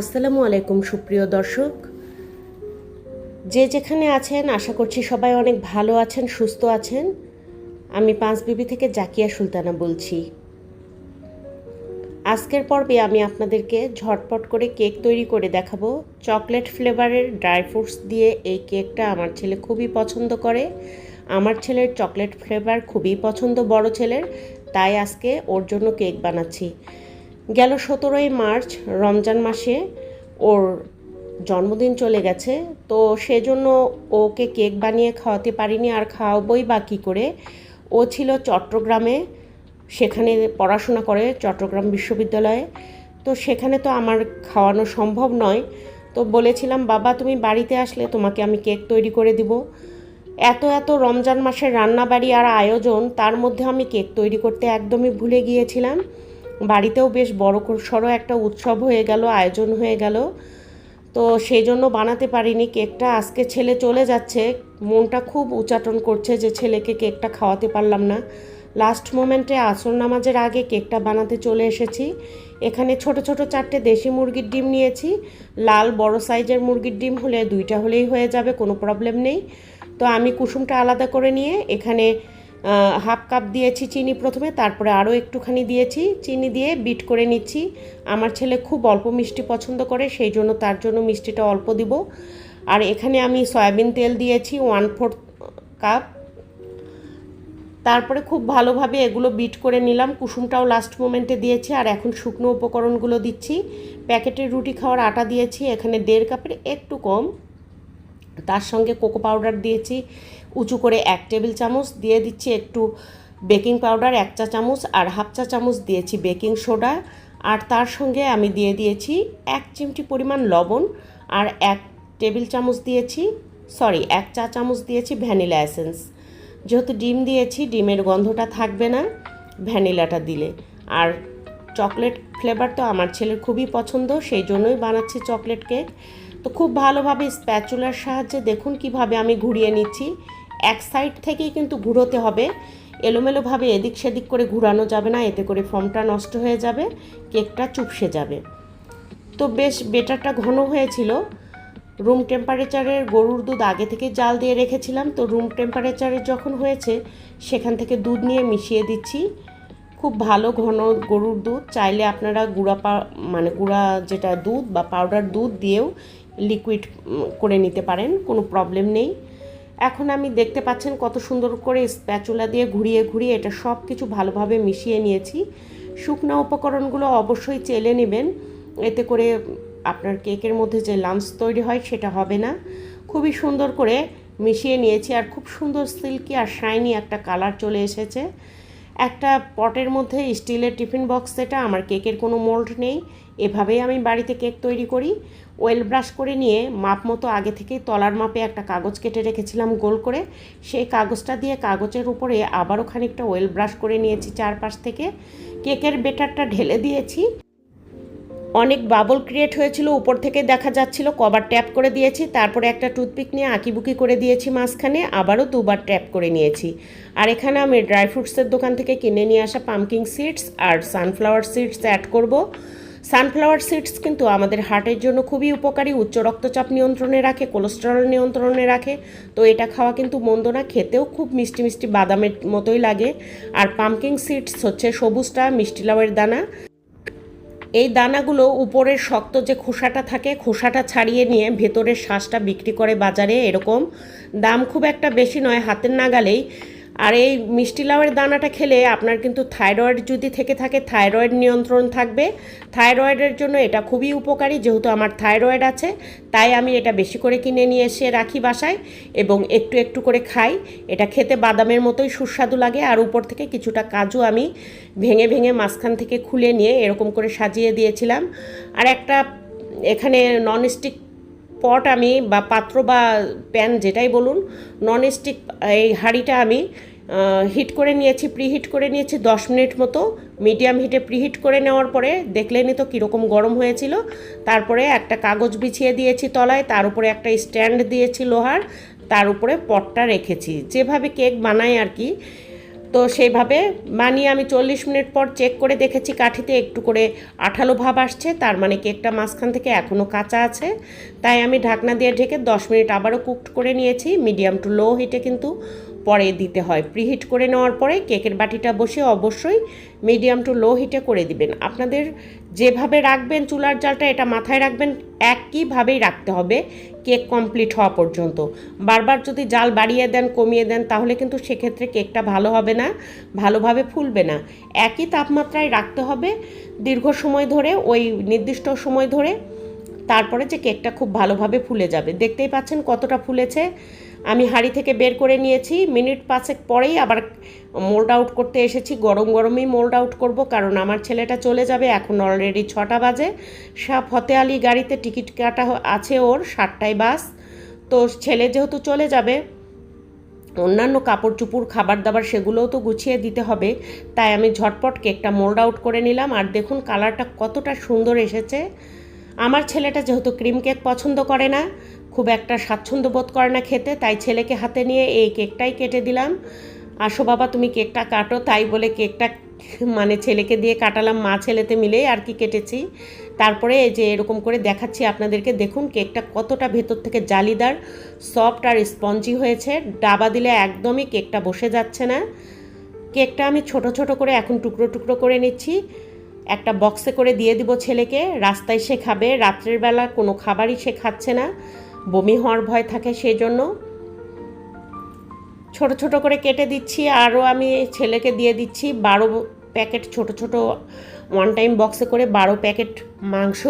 আসসালামু আলাইকুম, সুপ্রিয় দর্শক। যে যেখানে আছেন, আশা করছি সবাই অনেক ভালো আছেন, সুস্থ আছেন। আমি পাঁচ বিবি থেকে জাকিয়া সুলতানা বলছি। আজকের পর্বে আমি আপনাদেরকে ঝটপট করে কেক তৈরি করে দেখাবো। চকলেট ফ্লেভারের ড্রাই ফ্রুটস দিয়ে এই কেকটা আমার ছেলে খুবই পছন্দ করে। আমার ছেলের চকলেট ফ্লেভার খুবই পছন্দ, বড় ছেলের। তাই আজকে ওর জন্য কেক বানাচ্ছি। গেল সতেরোই মার্চ রমজান মাসে ওর জন্মদিন চলে গেছে। তো সেজন্য ওকে কেক বানিয়ে খাওয়াতে পারিনি আর খাওয়াবই বা কী করে। ও ছিল চট্টগ্রামে, সেখানে পড়াশোনা করে চট্টগ্রাম বিশ্ববিদ্যালয়ে। তো সেখানে তো আমার খাওয়ানো সম্ভব নয়। তো বলেছিলাম, বাবা, তুমি বাড়িতে আসলে তোমাকে আমি কেক তৈরি করে দিব। এত এত রমজান মাসের রান্নাবাড়ি আর আয়োজন, তার মধ্যে আমি কেক তৈরি করতে একদমই ভুলে গিয়েছিলাম। বাড়িতেও বেশ বড় সড়ো একটা উৎসব হয়ে গেল, আয়োজন হয়ে গেল। তো সেই জন্য বানাতে পারিনি কেকটা। আজকে ছেলে চলে যাচ্ছে। মনটা খুব উচাটন করছে যে ছেলেকে কেকটা খাওয়াতে পারলাম না। লাস্ট মোমেন্টে আসর নামাজের আগে কেকটা বানাতে চলে এসেছি। এখানে ছোট ছোট চারটে দেশি মুরগির ডিম নিয়েছি। লাল বড় সাইজের মুরগির ডিম হলে দুইটা হলেই হয়ে যাবে, কোনো প্রবলেম নেই। তো আমি কুসুমটা আলাদা করে নিয়ে এখানে হাফ কাপ দিয়েছি চিনি প্রথমে, তারপরে আরও একটুখানি দিয়েছি। চিনি দিয়ে বিট করে নিচ্ছি। আমার ছেলে খুব অল্প মিষ্টি পছন্দ করে, সেই জন্য তার জন্য মিষ্টিটা অল্প দিব। আর এখানে আমি সয়াবিন তেল দিয়েছি ওয়ান ফোর্থ কাপ তারপরে খুব ভালোভাবে এগুলো বিট করে নিলাম। কুসুমটাও লাস্ট মোমেন্টে দিয়েছি, আর এখন শুকনো উপকরণগুলো দিচ্ছি। প্যাকেটের রুটি খাওয়ার আটা দিয়েছি, এখানে দেড় কাপের, একটু কম। তার সঙ্গে কোকো পাউডার দিয়েছি, উঁচু করে এক টেবিল চামচ, দিয়ে দিচ্ছি একটু বেকিং পাউডার, এক চা চামচ আর হাফ চা চামচ দিয়েছি বেকিং সোডা। আর তার সঙ্গে আমি দিয়ে দিয়েছি এক চিমটি পরিমাণ লবণ আর এক টেবিল চামচ দিয়েছি, সরি, এক চা চামচ দিয়েছি ভ্যানিলা এসেন্স। যেহেতু ডিম দিয়েছি, ডিমের গন্ধটা থাকবে না ভ্যানিলাটা দিলে। আর চকলেট ফ্লেভার তো আমার ছেলের খুবই পছন্দ, সেই জন্যই বানাচ্ছি চকলেট কেক। তো খুব ভালোভাবে স্প্যাচুলার সাহায্যে দেখুন কীভাবে আমি ঘুরিয়ে নিচ্ছি। এক সাইড থেকেই কিন্তু ঘুরোতে হবে। এলোমেলোভাবে এদিক সেদিক করে ঘুরানো যাবে না, এতে করে ফর্মটা নষ্ট হয়ে যাবে, কেকটা চুপসে যাবে। তো বেশ, বেটারটা ঘন হয়েছিল। রুম টেম্পারেচারের গরুর দুধ আগে থেকে জাল দিয়ে রেখেছিলাম। তো রুম টেম্পারেচারে যখন হয়েছে, সেখান থেকে দুধ নিয়ে মিশিয়ে দিচ্ছি। খুব ভালো ঘন গরুর দুধ। চাইলে আপনারা গুঁড়া পা মানে গুঁড়া যেটা দুধ বা পাউডার দুধ দিয়েও লিকুইড করে নিতে পারেন, কোনো প্রবলেম নেই। এখন আমি দেখতে পাচ্ছেন কত সুন্দর করে স্প্যাচুলা দিয়ে ঘুরিয়ে ঘুরিয়ে এটা সব কিছু ভালোভাবে মিশিয়ে নিয়েছি। শুকনো উপকরণগুলো অবশ্যই চেলে নেবেন, এতে করে আপনার কেকের মধ্যে যে লাঞ্চ তৈরি হয় সেটা হবে না। খুবই সুন্দর করে মিশিয়ে নিয়েছি আর খুব সুন্দর সিল্কি আর শাইনি একটা কালার চলে এসেছে। একটা পটের মধ্যে স্টিলের টিফিন বক্স, সেটা আমার কেকের কোনো মোল্ড নেই। এভাবেই আমি বাড়িতে কেক তৈরি করি। ওয়েল ব্রাশ করে নিয়ে মাপ মতো আগে থেকেই তলার মাপে একটা কাগজ কেটে রেখেছিলাম গোল করে। সেই কাগজটা দিয়ে কাগজের উপরে আবারও খানিকটা ওয়েল ব্রাশ করে নিয়েছি চারপাশ থেকে। কেকের বেটারটা ঢেলে দিয়েছি। অনেক বাবল ক্রিয়েট হয়েছিল, উপর থেকে দেখা যাচ্ছিল, কবার ট্যাপ করে দিয়েছি, তারপরে একটা টুথপিক নিয়ে আঁকিবুকি করে দিয়েছি মাঝখানে, আবারও দুবার ট্যাপ করে নিয়েছি। আর এখানে আমি ড্রাই ফ্রুটসের দোকান থেকে কিনে নিয়ে আসা পামকিং সিডস আর সানফ্লাওয়ার সিডস অ্যাড করব। সানফ্লাওয়ার সিডস কিন্তু আমাদের হার্টের জন্য খুবই উপকারী, উচ্চ রক্তচাপ নিয়ন্ত্রণে রাখে কোলেস্টেরল নিয়ন্ত্রণে রাখে, তো এটা খাওয়া কিন্তু মন্দ না, খেতেও খুব মিষ্টি মিষ্টি বাদামের মতোই লাগে। আর পামকিং সিডস হচ্ছে সবুজটা, মিষ্টি লাউয়ের দানা। এই দানাগুলো উপরের শক্ত যে খোসাটা থাকে, খোসাটা ছাড়িয়ে নিয়ে ভেতরের শ্বাসটা বিক্রি করে বাজারে, এরকম। দাম খুব একটা বেশি নয়, হাতের নাগালেই। আর এই মিষ্টি লাউয়ের দানাটা খেলে আপনার কিন্তু থাইরয়েড যদি থেকে থাকে, থাইরয়েড নিয়ন্ত্রণ থাকবে। থাইরয়েডের জন্য এটা খুবই উপকারী, যেহেতু আমার থাইরয়েড আছে, তাই আমি এটা বেশি করে কিনে নিয়ে এসে রাখি বাসায় এবং একটু একটু করে খাই। এটা খেতে বাদামের মতোই সুস্বাদু লাগে, আর উপর থেকে কিছুটা কাজু আমি ভেঙে ভেঙে মাঝখান থেকে খুলে নিয়ে এরকম করে সাজিয়ে দিয়েছিলাম। আর একটা এখানে ননস্টিক পট আমি বা পাত্র বা প্যান যেটাই বলুন ননস্টিক এই হাঁড়িটা আমি হিট করে নিয়েছি প্রিহিট করে নিয়েছি, দশ মিনিট মতো মিডিয়াম হিটে প্রিহিট করে নেওয়ার পরে দেখলেনি তো কীরকম গরম হয়েছিল। তারপরে একটা কাগজ বিছিয়ে দিয়েছি তলায়, তার উপরে একটা স্ট্যান্ড দিয়েছি লোহার, তার উপরে পটটা রেখেছি। যেভাবে কেক বানাই আর কি, তো তো সেইভাবে বানিয়ে আমি চল্লিশ মিনিট পর চেক করে দেখেছি, কাঠিতে একটু করে আঠালো ভাব আসছে, তার মানে কেকটা মাঝখান থেকে এখনও কাঁচা আছে। তাই আমি ঢাকনা দিয়ে ঢেকে দশ মিনিট আবারও কুকড করে নিয়েছি মিডিয়াম টু লো হিটে কিন্তু পরে দিতে হয়। প্রিহিট করে নেওয়ার পরে কেকের বাটিটা বসে অবশ্যই মিডিয়াম টু লো হিটে করে দিবেন। আপনাদের যেভাবে রাখবেন চুলার জালটা, এটা মাথায় রাখবেন, একইভাবেই রাখতে হবে কেক কমপ্লিট হওয়া পর্যন্ত। বারবার যদি জাল বাড়িয়ে দেন, কমিয়ে দেন, তাহলে কিন্তু সেক্ষেত্রে কেকটা ভালো হবে না, ভালোভাবে ফুলবে না। একই তাপমাত্রায় রাখতে হবে দীর্ঘ সময় ধরে, ওই নির্দিষ্ট সময় ধরে, তারপরে যে কেকটা খুব ভালোভাবে ফুলে যাবে। দেখতেই পাচ্ছেন কতটা ফুলেছে। আমি হাঁড়ি থেকে বের করে নিয়েছি। মিনিট পাঁচেক পরেই আবার মোল্ড আউট করতে এসেছি। গরম গরমই মোল্ড আউট করব, কারণ আমার ছেলেটা চলে যাবে। এখন অলরেডি ছটা বাজে। সা ফতে আলী গাড়িতে টিকিট কাটা আছে ওর, সাতটায় বাস। তো ছেলে যেহেতু চলে যাবে, অন্যান্য কাপড় চুপুর খাবার দাবার সেগুলোও তো গুছিয়ে দিতে হবে। তাই আমি ঝটপট কেকটা মোল্ড আউট করে নিলাম। আর দেখুন কালারটা কতটা সুন্দর এসেছে। আমার ছেলেটা যেহেতু ক্রিম কেক পছন্দ করে না, খুব একটা স্বাচ্ছন্দ্য বোধ করে না খেতে, তাই ছেলেকে হাতে নিয়ে এই কেকটাই কেটে দিলাম। আসো বাবা, তুমি কেকটা কাটো, তাই বলে কেকটা মানে ছেলেকে দিয়ে কাটালাম, মা ছেলেতে মিলেই আর কি কেটেছি। তারপরে এই যে এরকম করে দেখাচ্ছি আপনাদেরকে, দেখুন কেকটা কতটা ভেতর থেকে জালিদার, সফট আর স্পঞ্জি হয়েছে। ডাবা দিলে একদমই কেকটা বসে যাচ্ছে না। কেকটা আমি ছোট ছোট করে এখন টুকরো টুকরো করে নিচ্ছি। একটা বক্সে করে দিয়ে দিব ছেলেকে, রাস্তায় সে খাবে, রাত্রের বেলা কোনো খাবারই সে খাচ্ছে না, বমি হওয়ার ভয় থাকে সেই জন্য ছোট ছোট করে কেটে দিচ্ছি, আরও আমি ছেলেকে দিয়ে দিচ্ছি বারো প্যাকেট ছোট ছোট ওয়ান টাইম বক্সে করে বারো প্যাকেট মাংস,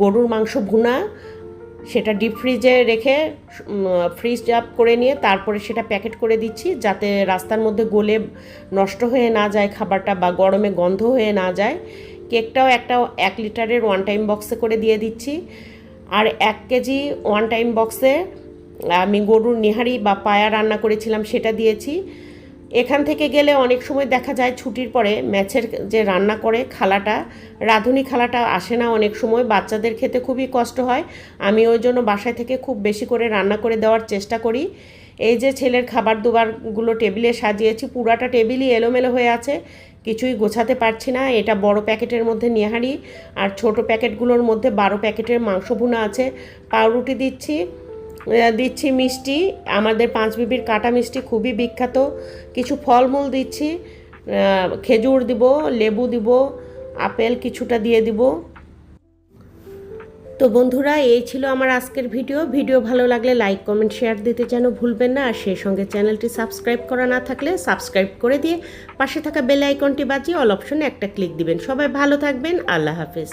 গরুর মাংস ভুনা সেটা ডিপ ফ্রিজে রেখে ফ্রিজ আপ করে নিয়ে তারপরে সেটা প্যাকেট করে দিচ্ছি যাতে রাস্তার মধ্যে গলে নষ্ট হয়ে না যায় খাবারটা বা গরমে গন্ধ হয়ে না যায়। কেকটাও একটা এক লিটারের ওয়ান টাইম বক্সে করে দিয়ে দিচ্ছি। আর এক কেজি ওয়ান টাইম বক্সে আমি গরুর নিহারি বা পায়া রান্না করেছিলাম সেটা দিয়েছি। এখান থেকে গেলে অনেক সময় দেখা যায় ছুটির পরে ম্যাচের যে রান্না করে খালাটা, রাঁধুনি খালাটা আসে না অনেক সময়, বাচ্চাদের খেতে খুবই কষ্ট হয়। আমি ওই জন্য বাসায় থেকে খুব বেশি করে রান্না করে দেওয়ার চেষ্টা করি। এই যে ছেলের খাবার দুবারগুলো টেবিলে সাজিয়েছি, পুরাটা টেবিলই এলোমেলো হয়ে আছে, কিছুই গোছাতে পারছি না। এটা বড় প্যাকেটের মধ্যে নেহারি, আর ছোট প্যাকেটগুলোর মধ্যে বারো প্যাকেটের মাংস ভুনা আছে। পাউরুটি দিচ্ছি দিচ্ছি মিষ্টি। আমাদের পাঁচ বিবির কাটা মিষ্টি খুবই বিখ্যাত। কিছু ফলমূল দিচ্ছি খেজুর দিব, লেবু দিব, আপেল কিছুটা দিয়ে দিব। তো বন্ধুরা, এই ছিল আমার আজকের ভিডিও। ভিডিও ভালো লাগলে লাইক, কমেন্ট, শেয়ার দিতে যেন ভুলবেন না। আর সেই সঙ্গে চ্যানেলটি সাবস্ক্রাইব করা না থাকলে সাবস্ক্রাইব করে দিয়ে পাশে থাকা বেল আইকনটি বাজিয়ে অল অপশনে একটা ক্লিক দিবেন। সবাই ভালো থাকবেন। আল্লাহ হাফেজ।